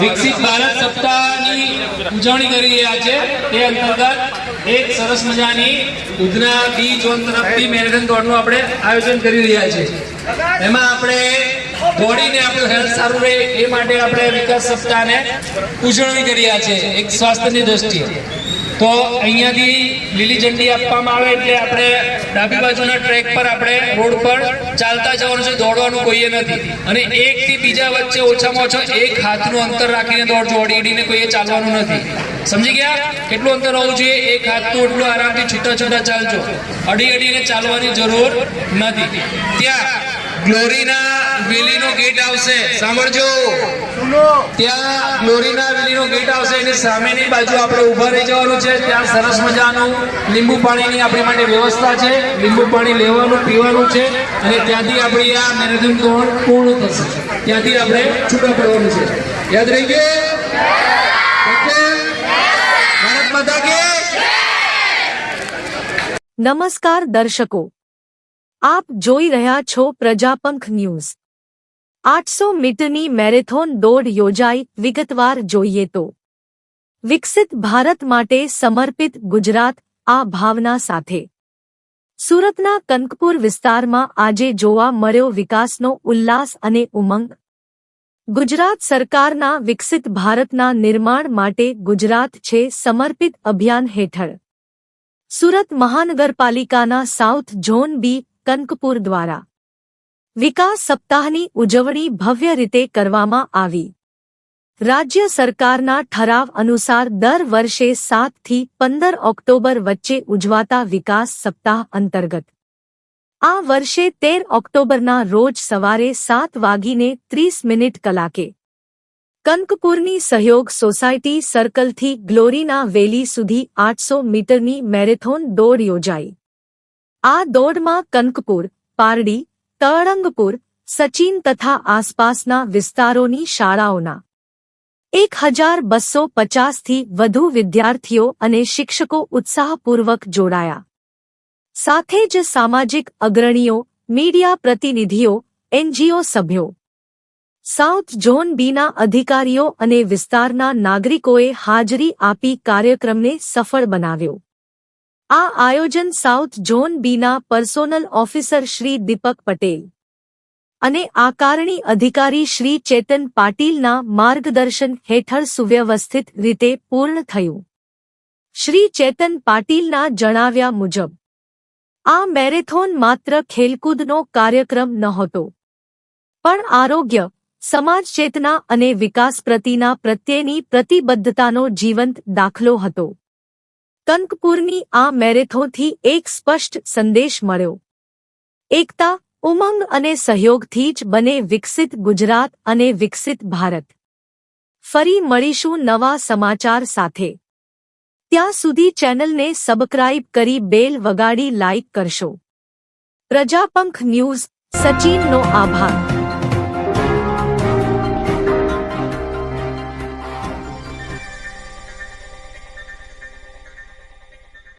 વિકસિત ભારત સપ્તાહની ઉજવણી કરી રહ્યા છે. તે અંતર્ગત એક સરસ મજાની ઉધના બી ઝોન તરફથી મેરેથોન દોડનું આપણે આયોજન કરી રહ્યા છે. એમાં આપણે દોડીને આપણું હેલ્થ સારું રહે એ માટે આપણે વિકાસ સપ્તાહને ઉજવણી કરી રહ્યા છે, એક સ્વાસ્થ્યની દ્રષ્ટિએ. તો અહીંયાથી લીલી ઝંડી આપવામાં આવે એટલે આપણે ડાબી બાજુના ટ્રેક પર આપણે રોડ પર ચાલતા જવાનું છે, દોડવાનું કોઈએ નથી. અને એક થી બીજા વચ્ચે ઓછામાં ઓછો એક હાથનું અંતર રાખીને દોડજો અડી અડીને કોઈએ ચાલવાનું નથી. સમજી ગયા? કેટલું અંતર હોવું જોઈએ? એક હાથનું એટલું આરામથી છૂટા છૂટા ચાલજો. અડી અડીને ચાલવાની જરૂર નથી. ત્યાં ગ્લોરીના વેલીનો ગેટ આવશે. સાંભળજો. ત્યાં ગ્લોરીના વેલીનો ગેટ આવશે. એની સામેની બાજુ આપણે ઊભા રહી જવાનું છે. ત્યાં સરસ મજાનું લીંબુ પાણીની આપણી માટે વ્યવસ્થા છે. લીંબુ પાણી લેવાનું પીવાનું છે. અને ત્યાંથી આપણી આ મેરેથોન દોડ પૂર્ણ થશે. ત્યાંથી આપણે છૂટા પડવાનું છે. યાદ રહી ગયું? નમસ્કાર દર્શકો. આપ જોઈ રહ્યા છો પ્રજાપંખ ન્યૂઝ. આઠસો મીટરની મેરેથોન દોડ યોજાઈ, વિગતવાર જોઈએ તો. વિકસિત ભારત માટે સમર્પિત ગુજરાત, આ ભાવના સાથે. સુરતના કંકપુર વિસ્તારમાં આજે જોવા મળ્યો વિકાસનો ઉલ્લાસ અને ઉમંગ. ગુજરાત સરકારના વિકસિત ભારતના નિર્માણ માટે ગુજરાત છે સમર્પિત અભિયાન હેઠળ. સુરત મહાનગરપાલિકાના સાઉથ ઝોન બી કનકપુર દ્વારા વિકાસ સપ્તાહની ઉજવણી ભવ્ય રીતે કરવામાં આવી રાજ્ય સરકારના ઠરાવ અનુસાર દર વર્ષે સાતથી પંદર ઓક્ટોબર વચ્ચે ઉજવાતા વિકાસ સપ્તાહ અંતર્ગત આ વર્ષે તેર ઓક્ટોબરના રોજ સવારે સાત વાગીને ત્રીસ મિનિટ કલાકે કનકપુરની સહયોગ સોસાયટી સર્કલથી ગ્લોરીના વેલી સુધી આઠસો મીટરની મેરેથોન દોડ યોજાઈ આ દોડમાં કનકપુર પારડી, તળંગપુર, સચિન તથા આસપાસના વિસ્તારોની શાળાઓના એક હજાર બસો પચાસથી વધુ વિદ્યાર્થીઓ અને શિક્ષકો ઉત્સાહપૂર્વક જોડાયા. સાથે જ સામાજિક અગ્રણીઓ, મીડિયા પ્રતિનિધિઓ, એનજીઓ સભ્યો, સાઉથ ઝોન બીના અધિકારીઓ અને વિસ્તારના નાગરિકોએ હાજરી આપી કાર્યક્રમને સફળ બનાવ્યો. આ આયોજન સાઉથ ઝોન બીના પર્સોનલ ઓફિસર શ્રી દીપક પટેલ અને આકારણી અધિકારી શ્રી ચેતન પાટીલના માર્ગદર્શન હેઠળ સુવ્યવસ્થિત રીતે પૂર્ણ થયું. શ્રી ચેતન પાટીલના જણાવ્યા મુજબ, આ મેરેથોન માત્ર ખેલકૂદનો કાર્યક્રમ નહોતો, પણ આરોગ્ય, સમાજ ચેતના અને વિકાસ પ્રતિના પ્રત્યેની પ્રતિબદ્ધતાનો જીવંત દાખલો હતો. કનકપુરની આ મેરેથોનથી એક સ્પષ્ટ સંદેશ મળ્યો. એકતા, ઉમંગ અને સહયોગથી જ બને વિકસિત ગુજરાત અને વિકસિત ભારત. ફરી મળીશું નવા સમાચાર સાથે. ત્યાં સુધી ચેનલને સબસ્ક્રાઇબ કરી બેલ વગાડી લાઇક કરશો. પ્રજાપંખ ન્યૂઝ, સચિનનો આભાર.